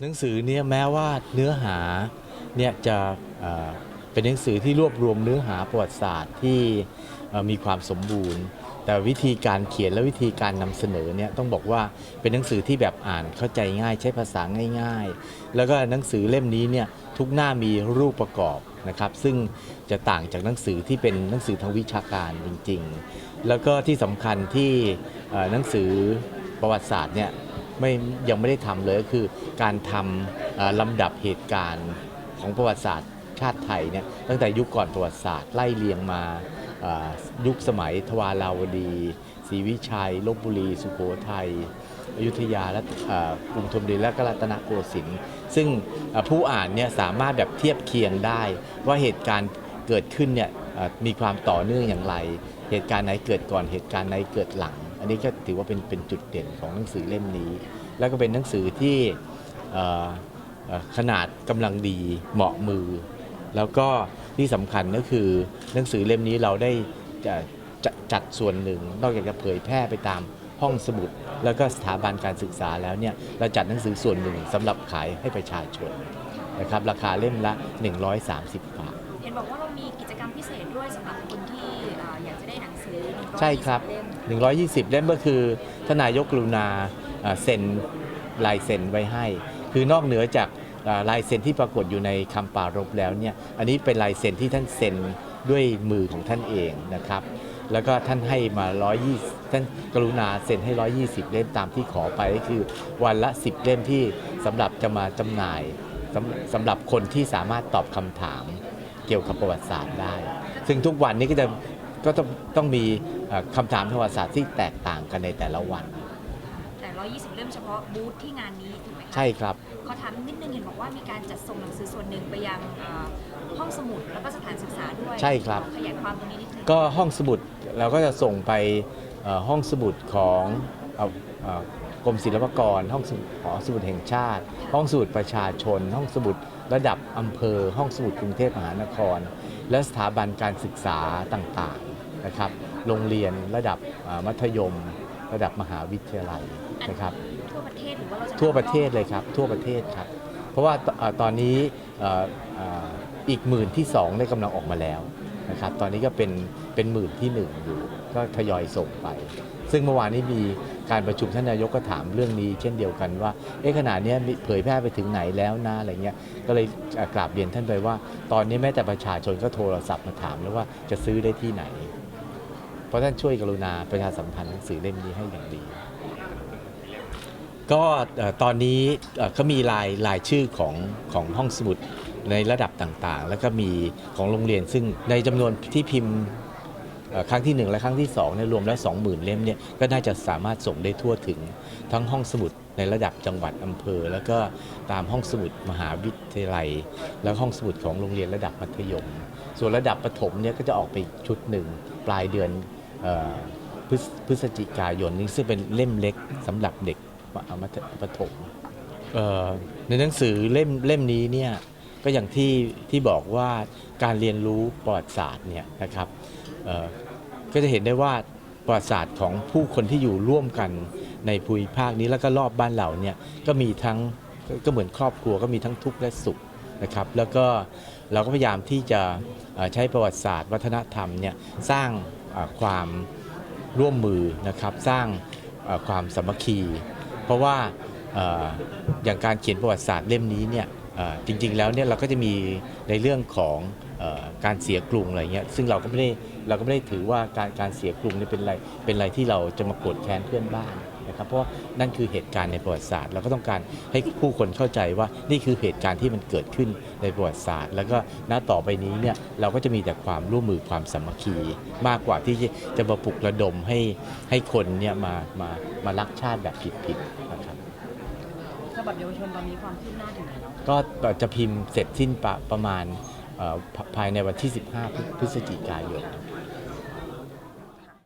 หนังสือเนี่ยแม้ว่าเนื้อหาเนี่ยจะเอ่อเป็นหนังสือที่รวบรวมเนื้อหาประวัติศาสตร์ที่มีความสมบูรณ์ แต่วิธีการเขียนและวิธีการนำเสนอเนี่ยต้องบอกว่าเป็นหนังสือที่แบบอ่านเข้าใจง่าย ใช้ภาษาง่าย ๆ แล้วก็หนังสือเล่มนี้เนี่ยทุกหน้ามีรูปประกอบนะครับ ซึ่งจะต่างจากหนังสือที่เป็นหนังสือทางวิชาการจริง ๆ แล้วก็ที่สำคัญที่หนังสือประวัติศาสตร์เนี่ย ไม่ยังไม่ได้ทำเลยก็คือการทำเอ่อลำดับเหตุการณ์ของประวัติศาสตร์ชาติไทยเนี่ยตั้งแต่ยุคก่อนประวัติศาสตร์ไล่เลียงมาเอ่อยุคสมัยทวาราวดีศรีวิชัยลบบุรี สุโขทัย อยุธยาและเอ่อกรุงธนบุรีและก็รัตนโกสินทร์ซึ่งเอ่อผู้อ่านเนี่ยสามารถแบบเทียบเคียงได้ ว่าเหตุการณ์เกิดขึ้นเนี่ยเอ่อมีความต่อเนื่องอย่างไร เหตุการณ์ไหนเกิดก่อนเหตุการณ์ไหนเกิดหลัง อันนี้ก็ถือว่าเป็นเป็นจุดเด่นของหนังสือเล่มนี้ แล้วก็เป็นหนังสือที่ขนาดกำลังดีเหมาะมือ แล้วก็ที่สำคัญก็คือหนังสือเล่มนี้เราได้จะจะจัดส่วนหนึ่ง นอกจากจะเผยแพร่ไปตามห้องสมุด แล้วก็สถาบันการศึกษาแล้วเนี่ยเราจัดหนังสือส่วนหนึ่งสำหรับขายให้ประชาชนนะครับราคาเล่มละ 130 บาท เห็นบอกว่าเรามีกิจกรรมพิเศษด้วยสำหรับคนที่ ใช่ครับเล่ม120 เล่มก็คือทานายกกรุณาเซ็นลายเซ็นไว้ให้ คือนอกเหนือจากลายเซ็นที่ปรากฏอยู่ในคำปารภแล้วเนี่ยอันนี้เป็นลายเซ็นที่ท่านเซ็นด้วยมือของท่านเองนะครับ แล้วก็ท่านให้มา 120 ท่านกรุณาเซ็นให้ 120 เล่มตามที่ขอไปก็คือวันละ 10 เล่มที่สำหรับจะมาจำหน่ายสำสำหรับคนที่สามารถตอบคำถามเกี่ยวกับประวัติศาสตร์ได้ ซึ่งทุกวันนี้ก็จะ ก็ต้องต้องมีเอ่อคำถามประวัติศาสตร์ที่แตกต่างกันในแต่ละวัน แต่ 120 เล่มเฉพาะบูธที่งานนี้ถูกไหมคะใช่ครับ ขอถามนิดนึงเห็นบอกว่ามีการจัดส่งหนังสือส่วนหนึ่งไปยังเอ่อห้องสมุดแล้วก็สถานศึกษาด้วยใช่ครับขอขยายความตรงนี้นิดนึงก็ห้องสมุดเราก็จะส่งไปเอ่อห้องสมุดของเอ่อเอ่อกรมศิลปากร ห้องสมุดหอสมุดแห่งชาติ ห้องสมุดประชาชน ห้องสมุดระดับอำเภอ ห้องสมุดกรุงเทพมหานคร และสถาบันการศึกษาต่างๆ นะครับโรงเรียนระดับเอ่อมัธยม ระดับมหาวิทยาลัยนะครับทั่วประเทศหรือว่าเราจะทั่วประเทศเลยครับทั่วประเทศครับ เพราะว่าตเอ่อตอนนี้เอ่อเอ่ออีกหมื่นที่2ได้กำลังออกมาแล้วนะครับตอนนี้ก็เป็นเป็นหมื่นที่1อยู่ก็ทยอยส่งไป ซึ่งเมื่อวานนี้มีการประชุมท่านนายกก็ถามเรื่องนี้ เช่นเดียวกันว่าเอ๊ะขนาดนี้ยมีเผยแพร่ไปถึงไหนแล้วนะอะไรเงี้ยก็เลยเอ่อกราบเรียนท่านไปว่า ตอนนี้แม้แต่ประชาชนก็โทรศัพท์มาถามแล้วว่าจะซื้อได้ที่ไหน เพราะท่านช่วยกรุณาประชาสัมพันธ์หนังสือเล่มนี้ให้อย่างดี ก็ตอนนี้เขามีรายรายชื่อของของห้องสมุดในระดับต่างๆ แล้วก็มีของโรงเรียนซึ่งในจำนวนที่พิมพ์ครั้งที่ 1 และครั้งที่2เนี่ยรวมแล้ว 20,000 เล่มเนี่ยก็น่าจะสามารถส่งได้ทั่วถึงทั้งห้องสมุดในระดับจังหวัดอำเภอ แล้วก็ตามห้องสมุดมหาวิทยาลัย แล้วห้องสมุดของโรงเรียนระดับมัธยม ส่วนระดับประถมเนี่ยก็จะออกไปอีกชุดหนึ่งปลายเดือน พฤศจิกายนนี้ซึ่งเป็นเล่มเล็กสำหรับเด็กมัธประถมในหนังสือเล่มเล่มนี้เนี่ยก็อย่างที่ที่บอกว่าการเรียนรู้ประวัติศาสตร์เนี่ยนะครับก็จะเห็นได้ว่าประวัติศาสตร์ของผู้คนที่อยู่ร่วมกันในภูมิภาคนี้แล้วก็รอบบ้านเราเนี่ยก็มีทั้งก็เหมือนครอบครัวก็มีทั้งทุกข์และสุขนะครับ แล้วก็เราก็พยายามที่จะใช้ประวัติศาสตร์ วัฒนธรรมเนี่ยสร้าง ความร่วมมือนะครับสร้างความสามัคคี เพราะว่าอย่างการเขียนประวัติศาสตร์เล่มนี้เนี่ยจริงๆแล้วเนี่ยเราก็จะมีในเรื่องของการเสียกรุงอะไรเงี้ยซึ่งเราก็ไม่ได้เราก็ไม่ได้ถือว่าการการเสียกรุงเนี่ยเป็นอะไรเป็นอะไรที่เราจะมาโกรธแค้นเพื่อนบ้าน นะครับเพราะว่านั่นคือเหตุการณ์ในประวัติศาสตร์เราก็ต้องการให้ผู้คนเข้าใจว่านี่คือเหตุการณ์ที่มันเกิดขึ้นในประวัติศาสตร์ แล้วก็ณต่อไปนี้เนี่ยเราก็จะมีแต่ความร่วมมือความสามัคคีมากกว่าที่จะจะมาปลุกระดมให้ให้คนเนี่ยมามามารักชาติแบบผิดๆนะครับฉบับเยาวชนตอนนี้ความคืบหน้าถึงไหนแล้วก็จะพิมพ์เสร็จสิ้นประประมาณเอ่อภภายในวันที่ 15 พฤศจิกายน